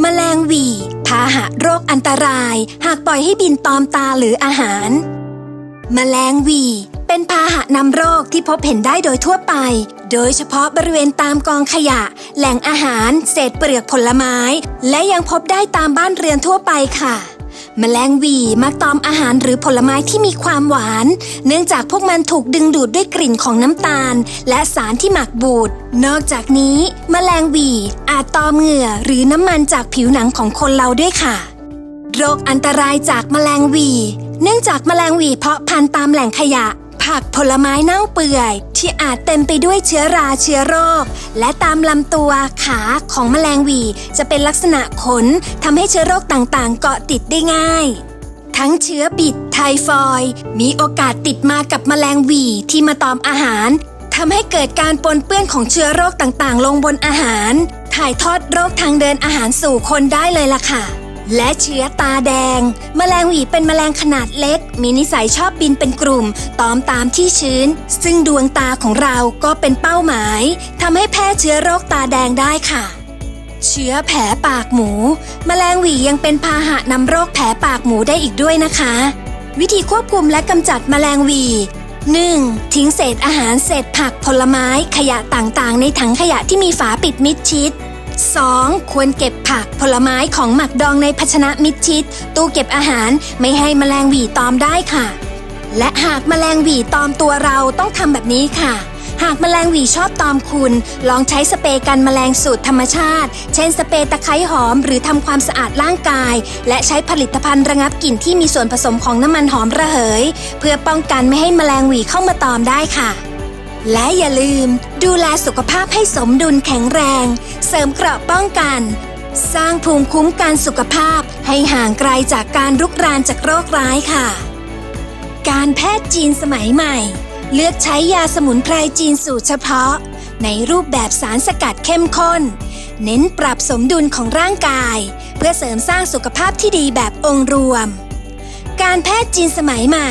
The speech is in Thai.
แมลงหวีพาหะโรคอันตราย หากปล่อยให้บินตอมตาหรืออาหาร แมลงหวีเป็นพาหะนำโรคที่พบเห็นได้โดยทั่วไป โดยเฉพาะบริเวณตามกองขยะ แหล่งอาหาร เศษเปลือกผลไม้ และยังพบได้ตามบ้านเรือนทั่วไปค่ะ แมลงวีมักตอมอาหารหรือผลไม้ที่มีความหวาน เนื่องจากพวกมันถูกดึงดูดด้วยกลิ่นของน้ำตาล และสารที่หมักบูด นอกจากนี้แมลงวีอาจตอมเหงื่อหรือน้ำมันจากผิวหนังของคนเราด้วยค่ะ โรคอันตรายจากแมลงวี เนื่องจากแมลงวีเพาะพันธุ์ตามแหล่งขยะ ผักผลไม้เน่าเปื่อย ที่อาจเต็มไปด้วยเชื้อราเชื้อโรค และตามลำตัวขาของแมลงวีจะเป็นลักษณะขนทำให้เชื้อโรคต่างๆ เกาะติดได้ง่าย ทั้งเชื้อบิดไทฟอยมีโอกาสติดมากับแมลงวีที่มาตอมอาหารทำให้เกิดการปนเปื้อนของเชื้อโรคต่างๆ ลงบนอาหาร ถ่ายทอดโรคทางเดินอาหารสู่คนได้เลยล่ะค่ะ และเชื้อตาแดง แมลงหวีเป็นแมลงขนาดเล็ก มีนิสัยชอบบินเป็นกลุ่ม ตอมตามที่ชื้น ซึ่งดวงตาของเราก็เป็นเป้าหมายทำให้แพร่เชื้อโรคตาแดงได้ค่ะ เชื้อแผลปากหมู แมลงหวียังเป็นพาหะนำโรคแผลปากหมูได้อีกด้วยนะคะ วิธีควบคุมและกำจัดแมลงหวี 1. ทิ้งเศษอาหารเศษผักผลไม้ขยะต่างๆ ในถังขยะที่มีฝาปิดมิดชิด 2. ควรเก็บผักผลไม้ของหมักดองในภาชนะมิดชิด ตู้เก็บอาหารไม่ให้มแมลงหวีตอมได้ค่ะ และหากแมลงหวีตอมตัวเราต้องทำแบบนี้ค่ะ หากแมลงหวีชอบตอมคุณ ลองใช้สเปรย์กันแมลงสูตรธรรมชาติ เช่นสเปรย์ตะไคร้หอมหรือทำความสะอาดร่างกาย และใช้ผลิตภัณฑ์ระงับกลิ่นที่มีส่วนผสมของน้ำมันหอมระเหย เพื่อป้องกันไม่ให้แมลงหวีเข้ามาตอมได้ค่ะ และอย่าลืมดูแลสุขภาพให้สมดุลแข็งแรง เสริมเกราะป้องกัน สร้างภูมิคุ้มกันสุขภาพให้ห่างไกลจากการรุกรานจากโรคร้ายค่ะ การแพทย์จีนสมัยใหม่ เลือกใช้ยาสมุนไพรจีนสูตรเฉพาะ ในรูปแบบสารสกัดเข้มข้น เน้นปรับสมดุลของร่างกาย เพื่อเสริมสร้างสุขภาพที่ดีแบบองค์รวม การแพทย์จีนสมัยใหม่